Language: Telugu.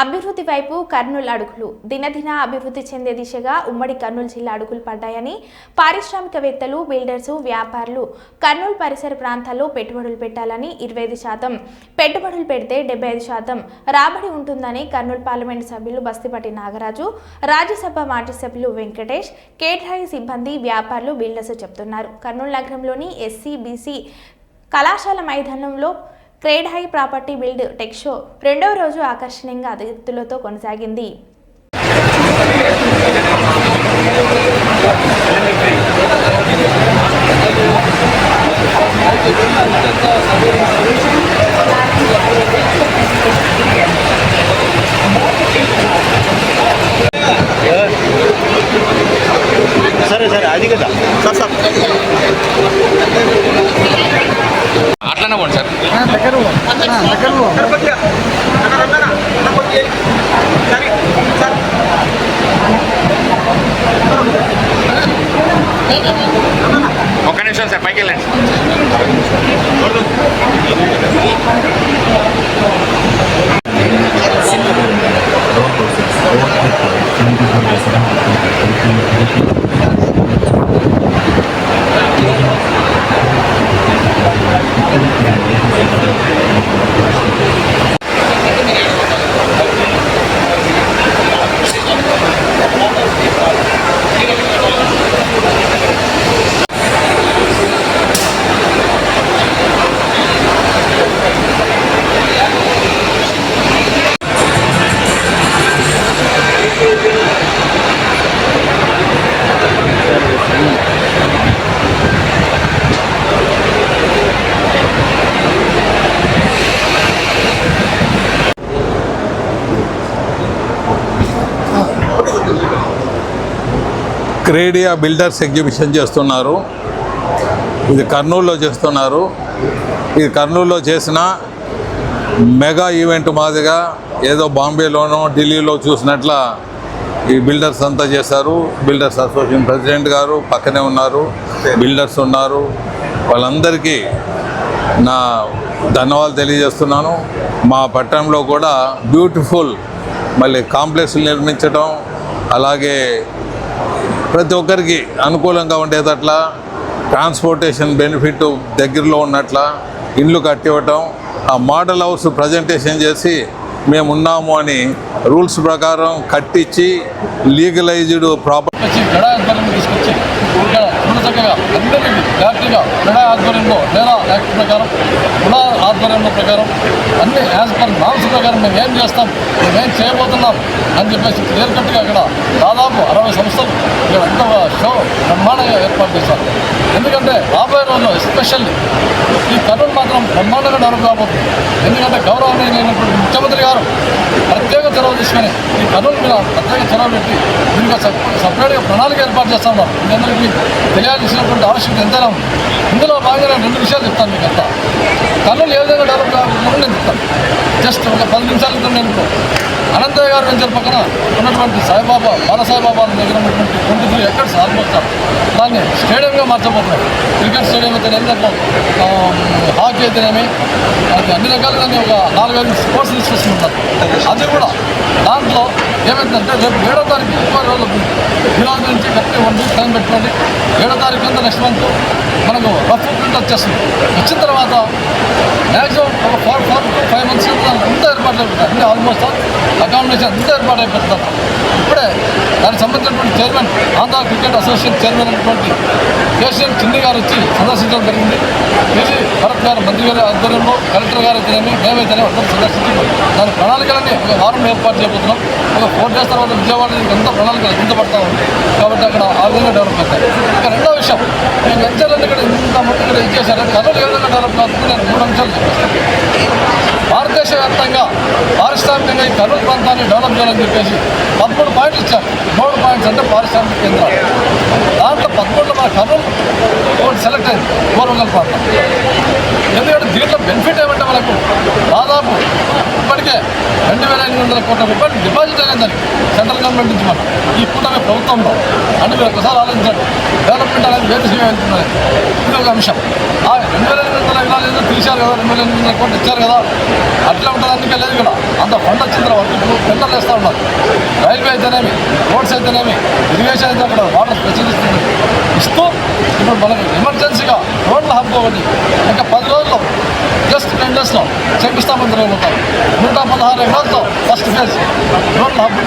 అభివృద్ధి వైపు కర్నూలు అడుగులు. దినదిన అభివృద్ధి చెందే దిశగా ఉమ్మడి కర్నూలు జిల్లా అడుగులు పడ్డాయని పారిశ్రామికవేత్తలు బిల్డర్స్ వ్యాపారులు కర్నూలు పరిసర ప్రాంతాల్లో పెట్టుబడులు పెట్టాలని ఇరవై ఐదు శాతం పెట్టుబడులు పెడితే డెబ్బై ఐదు శాతం రాబడి ఉంటుందని కర్నూలు పార్లమెంటు సభ్యులు బస్తిపట్టి నాగరాజు రాజ్యసభ మాజీ సభ్యులు వెంకటేష్ కేటాయి సిబ్బంది వ్యాపారులు బిల్డర్స్ చెప్తున్నారు. కర్నూలు నగరంలోని ఎస్సీ బీసీ కళాశాల మైదానంలో CREDAI high property build tech show రెండవ రోజు ఆకర్షణీయంగా అతిథులతో కొనసాగింది. సరే సరే అది కదా. Sir sir. అట్లనే పోండి సార్ దగ్గర దగ్గర ఒక్క నిమిషం సార్ పైకి వెళ్ళండి క్రేడియా బిల్డర్స్ ఎగ్జిబిషన్ చేస్తున్నారు. ఇది కర్నూలులో చేస్తున్నారు. ఇది కర్నూలులో చేసిన మెగా ఈవెంట్ మాదిరిగా ఏదో బాంబేలోనో ఢిల్లీలో చూసినట్ల ఈ బిల్డర్స్ అంతా చేశారు. బిల్డర్స్ అసోసియేషన్ ప్రెసిడెంట్ గారు పక్కనే ఉన్నారు. బిల్డర్స్ ఉన్నారు. వాళ్ళందరికీ నా ధన్యవాదాలు తెలియజేస్తున్నాను. మా పట్టణంలో కూడా బ్యూటిఫుల్ మళ్ళీ కాంప్లెక్స్ నిర్మించడం అలాగే ప్రతి ఒక్కరికి అనుకూలంగా ఉండేటట్లా ట్రాన్స్పోర్టేషన్ బెనిఫిట్ దగ్గరలో ఉన్నట్ల ఇండ్లు కట్టివ్వటం ఆ మోడల్ హౌస్ ప్రజెంటేషన్ చేసి మేము ఉన్నాము అని రూల్స్ ప్రకారం కట్టించి లీగలైజ్డ్ ప్రాపర్ వచ్చి గడా ఆధ్వర్యంలో తీసుకొచ్చి ఇక్కడ చూడ చక్కగా అందరికీ జాగ్రత్తగా ఆధ్వర్యంలో లేదా యాక్ట్ ప్రకారం గుణ ఆధ్వర్యంలో ప్రకారం అన్ని యాజ్ పర్ నామ్స్ ప్రకారం మేము ఏం చేస్తాం? మేమేం చేయబోతున్నాం? అని చెప్పేసి క్లియర్ కట్గా అక్కడ దాదాపు అరవై సంస్థలు ఇక్కడ అంత షో బ్రహ్మాండంగా ఏర్పాటు చేశారు. ఎందుకంటే రాబోయే రోజుల్లో ఎస్పెషల్లీ ఈ కర్నూలు మాత్రం బ్రహ్మాండంగా డెవలప్ కాబోతుంది. ఎందుకంటే గౌరవనీయులైనటువంటి ముఖ్యమంత్రి గారు ప్రత్యేక చొరవ తీసుకొని ఈ కర్నూలు మీద ప్రత్యేక చొరవ పెట్టి దీనికి సపరేట్గా ప్రణాళిక ఏర్పాటు చేస్తా ఉన్నారు మీ అందరికీ తెలియాల్సినటువంటి ఆవశ్యకత ఎంతైనా ఉంది. ఇందులో భాగంగా రెండు విషయాలు చెప్తాను మీకు అంతా కర్నూలు ఏ విధంగా డెవలప్ కాకుండా నేను చెప్తాను. జస్ట్ ఒక పది నిమిషాల క్రితం నేను అనంతయ్య గారు వెంచర్ పక్కన ఉన్నటువంటి సాయిబాబా బాలసాయిబాబా దగ్గర ఉన్నటువంటి ట్వంటీ త్రీ ఎకర్స్ ఆల్మోస్ట్ దాన్ని స్టేడియంగా మార్చబోతున్నారు క్రికెట్ స్టేడియం అయితేనేమి దాంట్లో హాకీ అయితేనేమి అన్ని అన్ని రకాలుగా ఒక నాలుగైదు స్పోర్ట్స్ తీసుకొస్తున్నారు అది కూడా దాంట్లో ఏమైందంటే రేపు ఏడో తారీఖు ముప్పై రోజులు ఈరోజు నుంచి కరెక్ట్ వన్ వీక్ టైం పెట్టుకోండి. ఏడో తారీఖు అంతా నెక్స్ట్ మంత్ మనకు రఫ్ ప్రింట్ వచ్చేస్తుంది. వచ్చిన తర్వాత మ్యాక్సిమం ఒక four four to five months అంతా అన్ని ఆల్మోస్ట్ అకామిడేషన్ అంతా ఏర్పాటు అయిపోతుంది ఇప్పుడే దానికి సంబంధించినటువంటి chairman Andhra cricket association chairman అయినటువంటి కేసీఎం చిన్ని గారు వచ్చి సందర్శించడం జరిగింది. కేసీ భరత్ గారు మంత్రి గారి ఆధ్వర్యంలో కలెక్టర్ గారు అయితేనేమి మేమైతేనే అందరం సందర్శించి దాని ప్రణాళికలన్నీ ఒక వారం ఏర్పాటు చేయబోతున్నాం. ఒక ఫోర్ డేస్ తర్వాత విజయవాడ ఎంత ప్రణాళికలు ఎంత పడతా ఉంది. కాబట్టి అక్కడ ఆ విధంగా డెవలప్ అవుతాయి. ఇక రెండో విషయం నేను వెంచర్లను ఇక్కడ ఇంత మొత్తం ఇక్కడ ఇచ్చేసారు కర్నూలు ఏ విధంగా డెవలప్ అవుతుంది నేను మూడు అంశాలు చెప్పేస్తాను భారత వ్యాప్తంగా పారిశ్రామికంగా ఈ కర్నూలు ప్రాంతాన్ని చెప్పేసి పదమూడు పాయింట్లు ఇచ్చారు. మూడు పాయింట్స్ అంటే పారిశ్రామిక కేంద్రాలు. దాంట్లో పదమూడులో మన కర్నూలు ఒకటి సెలెక్ట్ అయింది. పూర్వగల్ ప్రాంతం ఎందుకంటే దీంట్లో బెనిఫిట్ ఏమంటే మనకు రెండు వేల ఎనిమిది వందల కోట్ల రూపాయలు డిపాజిట్ అనేది సెంట్రల్ గవర్నమెంట్ నుంచి మనం ఈ కూటమి ప్రభుత్వంలో అంటే మీరు ఒకసారి ఆలోచించండి డెవలప్మెంట్ అనేది వేరే దిశగా వెళ్తున్నది ఇది ఒక అంశం. ఆ రెండు వేల ఎనిమిది వందల విధాలు ఏదో తీశారు కదా రెండు వేల ఎనిమిది వందల కోట్లు ఇచ్చారు కదా. అట్లా ఉంటుంది అందుకే లేదు ఇక్కడ అంత ఫండ్ వచ్చిన తర్వాత ఇప్పుడు టెండర్లు వేస్తూ ఉన్నారు. రైల్వే అయితేనేమి రోడ్స్ అయితేనేమి ఇరిగేషన్ అయితే అక్కడ వాటర్ ప్రచురిస్తుంది ఇస్తూ ఇప్పుడు మనకు ఎమర్జెన్సీగా రోడ్ల హబ్ ఒకటి. ఇంకా పది రోజుల్లో జస్ట్ టెన్ డేస్లో శంకుస్థాపన జరగబోతారు నూట పదహారు ఎకరాలతో ఫస్ట్ ఫేజ్ రోడ్ల హబ్